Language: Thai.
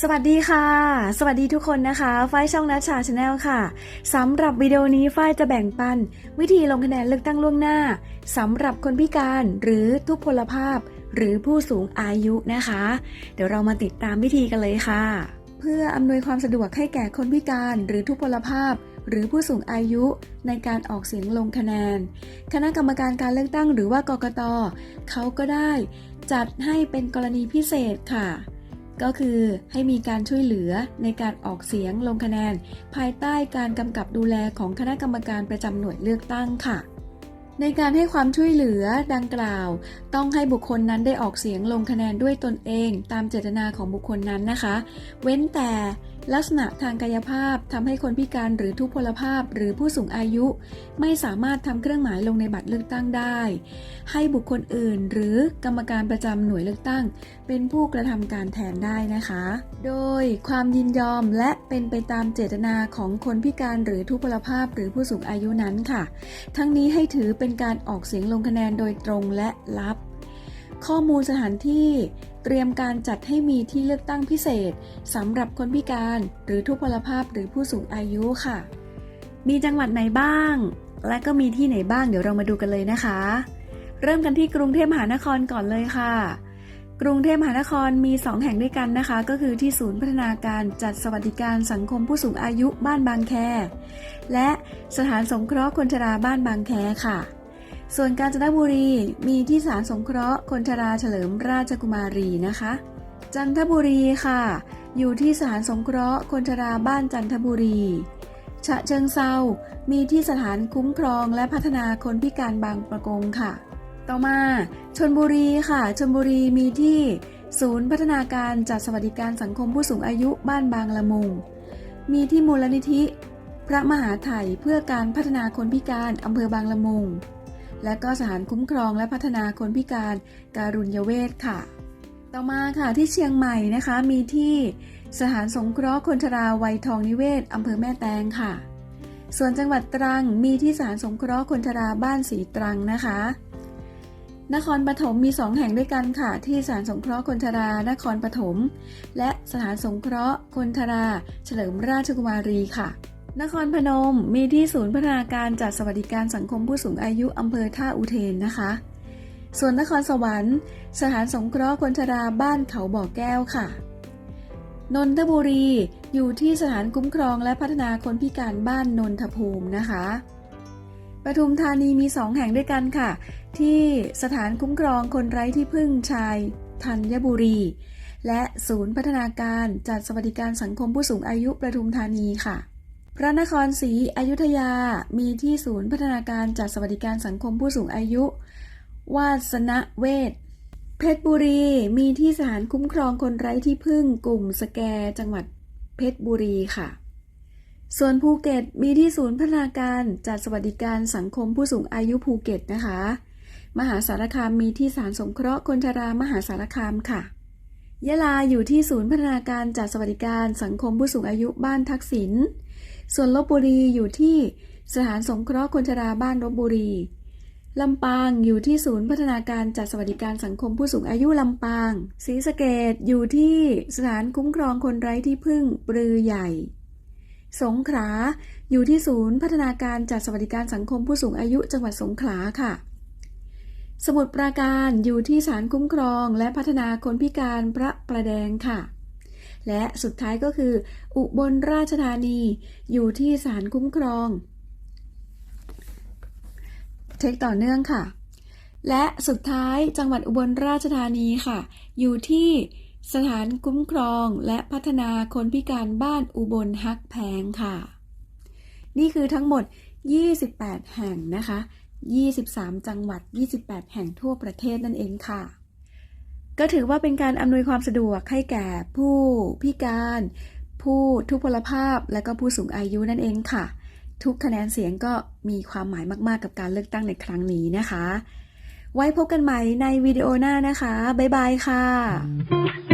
สวัสดีค่ะ สวัสดีทุกคนนะคะ ฝ้ายช่องนัชชาชาแนลค่ะสำหรับวิดีโอนี้ฝ้ายจะแบ่งปัน วิธีลงคะแนนเลือกตั้งล่วงหน้าสำหรับคนพิการหรือทุพพลภาพ หรือผู้สูงอายุนะคะ เดี๋ยวเรามาติดตามวิธีกันเลยค่ะ เพื่ออำนวยความสะดวกให้แก่คนพิการหรือทุพพลภาพ หรือผู้สูงอายุในการออกเสียงลงคะแนน คณะกรรมการการเลือกตั้งหรือว่ากกตเขาก็ได้ จัดให้เป็นกรณีพิเศษค่ะ ก็คือให้มีการช่วยเหลือในการออกเสียงลงคะแนน ภายใต้การกำกับดูแลของคณะกรรมการประจำหน่วยเลือกตั้งค่ะ ในการให้ความช่วยเหลือดังกล่าว ต้องให้บุคคลนั้นได้ออกเสียงลงคะแนนด้วยตนเอง ตามเจตนาของบุคคลนั้นนะคะ เว้นแต่ ลักษณะทางกายภาพทำให้คนพิการหรือทุพพลภาพหรือผู้สูงอายุ ไม่สามารถทำเครื่องหมายลงในบัตรเลือกตั้งได้ ให้บุคคลอื่น หรือกรรมการประจำหน่วยเลือกตั้ง เป็นผู้กระทำการแทนได้นะคะ โดยความยินยอมและเป็นไปตามเจตนาของคนพิการหรือทุพพลภาพหรือผู้สูงอายุนั้นค่ะ ทั้งนี้ให้ถือเป็นการออกเสียงลงคะแนนโดยตรงและลับ ข้อมูลสถานที่ เตรียมการจัดให้มีที่เลือกตั้งพิเศษสำหรับคนพิการหรือทุพพลภาพหรือผู้สูงอายุค่ะ มีจังหวัดไหนบ้าง และก็มีที่ไหนบ้างเดี๋ยวเรามาดูกันเลยนะคะ เริ่มกันที่กรุงเทพมหานครก่อนเลยค่ะ กรุงเทพมหานครมี 2 แห่งด้วยกันนะคะ ก็คือที่ศูนย์พัฒนาการจัดสวัสดิการสังคมผู้สูงอายุบ้านบางแค และสถานสงเคราะห์คนชราบ้านบางแคค่ะ ส่วนกาญจนบุรีมีที่สถานสงเคราะห์คนชราเฉลิมราชกุมารีนะคะ จันทบุรีค่ะ อยู่ที่สถานสงเคราะห์คนชราบ้านจันทบุรี ฉะเชิงเซามีที่สถานคุ้มครองและพัฒนาคนพิการบางประกงค่ะ ต่อมาชนบุรีค่ะชนบุรีมีที่ศูนย์พัฒนาการจัดสวัสดิการสังคมผู้สูงอายุบ้านบางละมุง มีที่มูลนิธิ พระมหาไถ่เพื่อการพัฒนาคนพิการอำเภอบางละมุง และก็สถานคุ้มครองและพัฒนาคนพิการการุญยเวศค่ะ ต่อมาค่ะที่เชียงใหม่นะคะมีที่สถานสงเคราะห์คนชราวัยทองนิเวศอำเภอแม่แตงค่ะ ส่วนจังหวัดตรังมีที่สถานสงเคราะห์คนชราบ้านสีตรังนะคะ นครปฐมมี 2 แห่งด้วยกันค่ะ ที่สถานสงเคราะห์คนชรานครปฐมและสถานสงเคราะห์คนชรา เฉลิมราชกุมารีค่ะ นครพนมมีที่ศูนย์พัฒนาการจัดสวัสดิการสังคมผู้สูงอายุอำเภอท่าอุเทนนะคะ ส่วนนครสวรรค์ สถานสงเคราะห์คนชราบ้านเขาบ่อแก้วค่ะ นนทบุรีอยู่ที่สถานคุ้มครองและพัฒนาคนพิการบ้านนนทภูมินะคะปทุมธานีมี 2 แห่งด้วยกันค่ะ ที่สถานคุ้มครองคนไร้ที่พึ่งชายธัญบุรี และศูนย์พัฒนาการจัดสวัสดิการสังคมผู้สูงอายุประทุมธานีค่ะ พระนครศรีอยุธยามีที่ศูนย์พัฒนาการจัดสวัสดิการสังคมผู้สูงอายุ วาสนะเวทเพชรบุรีมีที่สถานคุ้มครองคนไร้ที่พึ่งกลุ่มสแกจังหวัดเพชรบุรีค่ะ ส่วนภูเก็ตมีที่ศูนย์พัฒนาการจัดสวัสดิการสังคมผู้สูงอายุภูเก็ตนะคะ มหาสารคามมีที่สถานสงเคราะห์คนชรามหาสารคามค่ะ ยะลาอยู่ที่ศูนย์พัฒนาการจัดสวัสดิการสังคมผู้สูงอายุบ้านทักษิณ ส่วนลบบุรีอยู่ที่สถานสงเคราะห์คนชราบ้านลบบุรี ลำปางอยู่ที่ศูนย์พัฒนาการจัดสวัสดิการสังคมผู้สูงอายุลำปาง ศรีสะเกดอยู่ที่สถานคุ้มครองคนไร้ที่พึ่งปรือใหญ่ สงขลาอยู่ที่ศูนย์พัฒนาการจัดสวัสดิการสังคมผู้สูงอายุจังหวัดสงขลาค่ะ สมุทรปราการอยู่ที่ศาลคุ้มครองและพัฒนาคนพิการพระประแดงค่ะ และสุดท้ายก็คือ อุบลราชธานีอยู่ที่ศาลคุ้มครองเทคต่อเนื่องค่ะ และสุดท้ายจังหวัดอุบลราชธานีค่ะ อยู่ที่สถานคุ้มครองและพัฒนาคนพิการบ้านอุบลฮักแพงค่ะ นี่คือทั้งหมด 28 แห่งนะคะ 23 จังหวัด 28 แห่งทั่วประเทศนั่นเองค่ะ ก็ถือว่าเป็นการอำนวยความสะดวกให้แก่ผู้พิการ ผู้ทุพพลภาพและก็ผู้สูงอายุนั่นเองค่ะ ทุกคะแนนเสียงก็มีความหมายมาก ๆ กับการเลือกตั้งในครั้งนี้นะคะ ไว้พบกันใหม่ในวิดีโอหน้านะคะ บ๊ายบายค่ะ